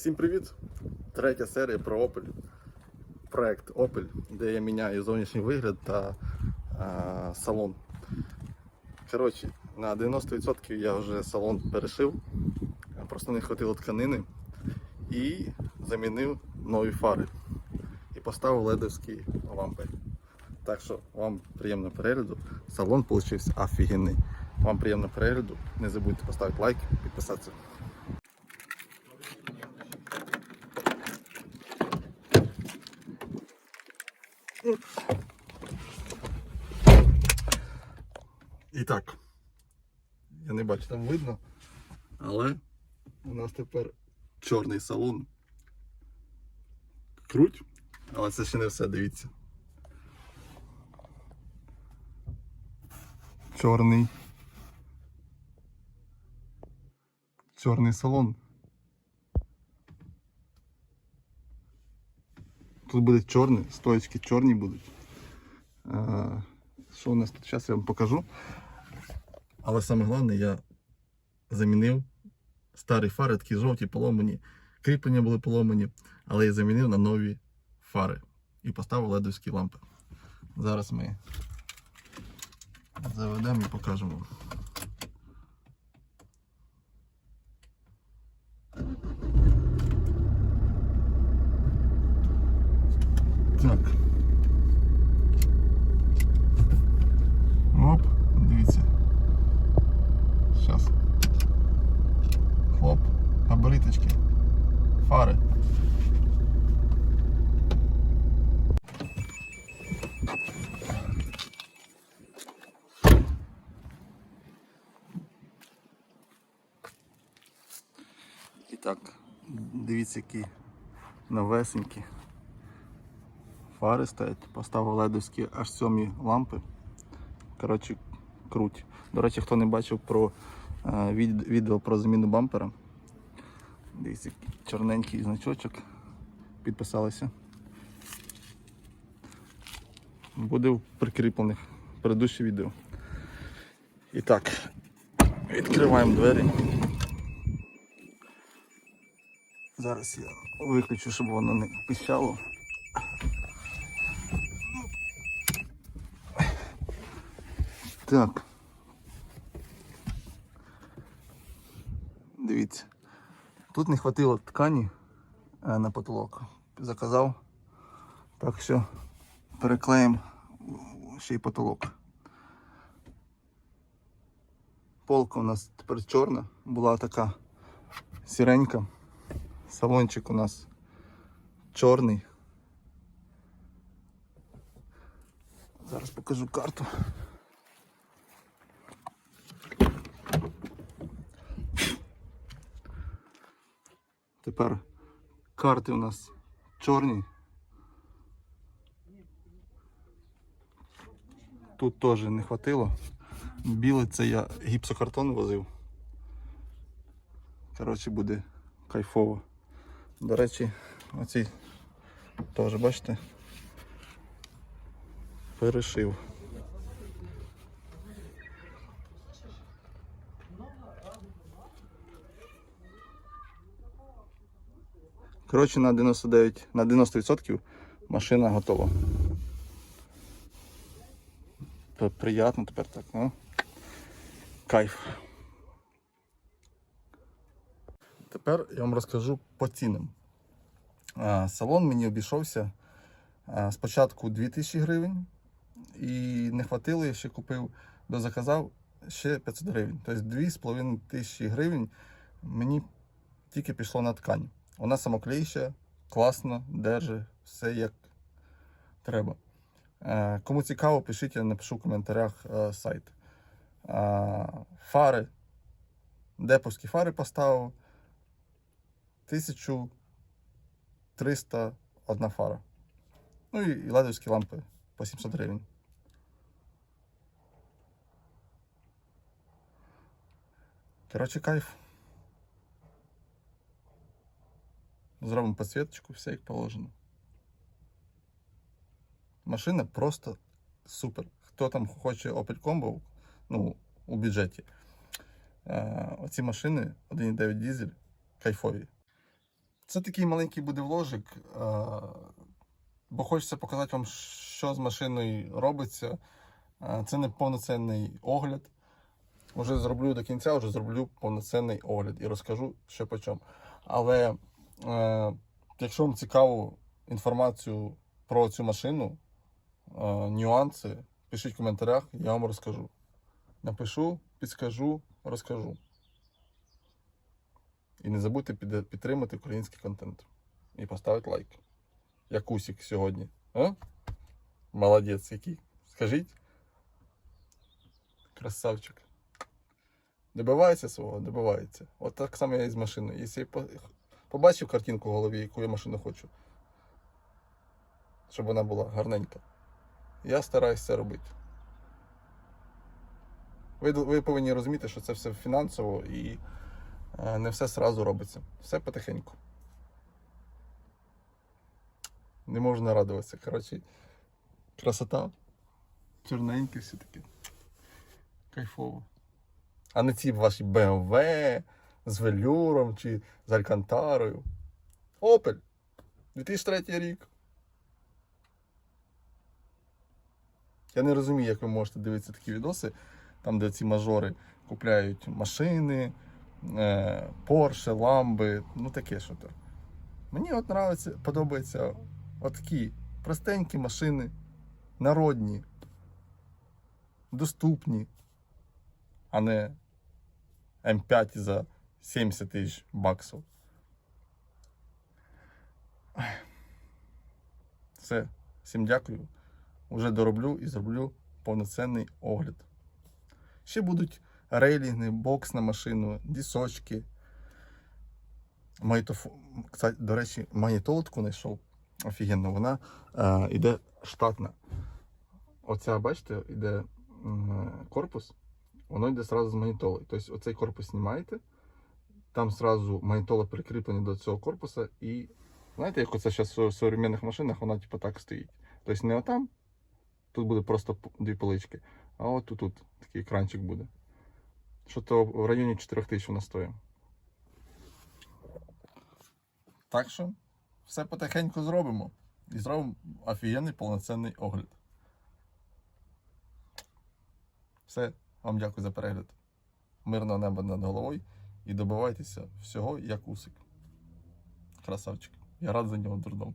Всім привіт! Третя серія про Opel. Проект Opel, де я міняю зовнішній вигляд та а, салон. Коротше, на 90% я вже салон перешив, просто не хватило тканини і замінив нові фари. І поставив ледовські лампи. Так що вам приємного перегляду. Салон вийшов офігенний. Вам приємного перегляду. Не забудьте поставити лайк, підписатися. І так. Я не бачу, там видно. Але у нас тепер чорний салон. Круть, але це ще не все, дивіться. Чорний. Чорний салон. Тут буде чорний, стоечки чорні будуть. Що у нас тут? Зараз я вам покажу. Але саме головне, я замінив старі фари, такі жовті, поломані. Кріплення були поломані, але я замінив на нові фари і поставив ледовські лампи. Зараз ми заведемо і покажемо вам. Так. Оп, дивіться. Зараз. Хлоп, габариточки, фари. І так, дивіться, які новесенькі. Фари стоять, поставив ледовські аж сьомі лампи. Коротше, круть. До речі, хто не бачив про е, відео про заміну бампера. Дивіться, чорненький значочок. Підписалися. Буде в прикріплених предыдущі відео. І так, відкриваємо двері. Зараз я виключу, щоб воно не пищало. Так. Дивіться. Тут не хватило ткані е, на потолок. Заказав. Так що переклеїмо ще й потолок. Полка у нас тепер чорна, була така сіренька. Салончик у нас чорний. Зараз покажу карту. Тепер карти у нас чорні. Тут теж не хватило. Білий це я гіпсокартон возив. Коротше, буде кайфово. До речі, оці теж, бачите, перешив. Коротше, на 99, на 90% машина готова. Приятно тепер так, ну. Кайф. Тепер я вам розкажу по цінам. Салон мені обійшовся спочатку 2000 гривень і не хватило, я ще купив, дозаказав ще 500 гривень. Тобто 2500 гривень мені тільки пішло на ткань. Вона самоклеїща, класно, держить, все як треба. Е, Кому цікаво, пишіть, я напишу в коментарях е, сайт. Е, Фари. Деповські фари поставив. 1300 одна фара. Ну і ледовські лампи по 700 гривень. Коротше, кайф. Зробимо підсвіточку, все як положено. Машина просто супер. Хто там хоче Opel Combo, ну, у бюджеті. Е, оці машини 1.9 дизель кайфові. Це такий маленький буде вложик, е, бо хочеться показати вам, що з машиною робиться. Е, Це не повноцінний огляд. Уже зроблю до кінця, вже зроблю повноцінний огляд і розкажу, що по чому. Але якщо вам цікаву інформацію про цю машину, е, нюанси, пишіть в коментарях, я вам розкажу. Напишу, підскажу, розкажу. І не забудьте підтримати український контент. І поставити лайк. Як Усік сьогодні. А? Молодець який. Скажіть. Красавчик. Добивається свого, добивається. От так само я і з машиною. Якщо побачив картинку в голові, яку я машину хочу, щоб вона була гарненька, я стараюся це робити. Ви, ви повинні розуміти, що це все фінансово і е, не все сразу робиться. Все потихеньку. Не можна радуватися. Коротше, красота. Чорненьке все таке. Кайфово. А не ці ваші BMW з велюром чи з Алькантарою. Opel. 2003 рік. Я не розумію, як ви можете дивитися такі відоси, там, де ці мажори купляють машини, е, Порше, ламби, ну таке що то. Мені от нравиться, подобаються от такі простенькі машини, народні, доступні, а не М5 за 70 тисяч баксів. Все, всім дякую. Уже дороблю і зроблю повноцінний огляд. Ще будуть рейлінги, бокс на машину, дісочки. Магнітоф... Кстати, до речі, магнітолотку знайшов. Офігенно, вона е, іде штатна. Оця, бачите, іде м, корпус, воно йде сразу з магнітолою. Тобто оцей корпус знімаєте, там сразу магнітола прикріплені до цього корпуса, і знаєте, як оце зараз в сучасних машинах, вона типу так стоїть. Тобто не отам, тут буде просто дві полички, а от тут, тут такий екранчик буде. Що то в районі 4000 вона стоїть. Так що все потихеньку зробимо. І зробимо офігенний повноцінний огляд. Все, вам дякую за перегляд. Мирного неба над головою і добивайтеся всього як усик. Красавчик. Я рад за нього дурдом.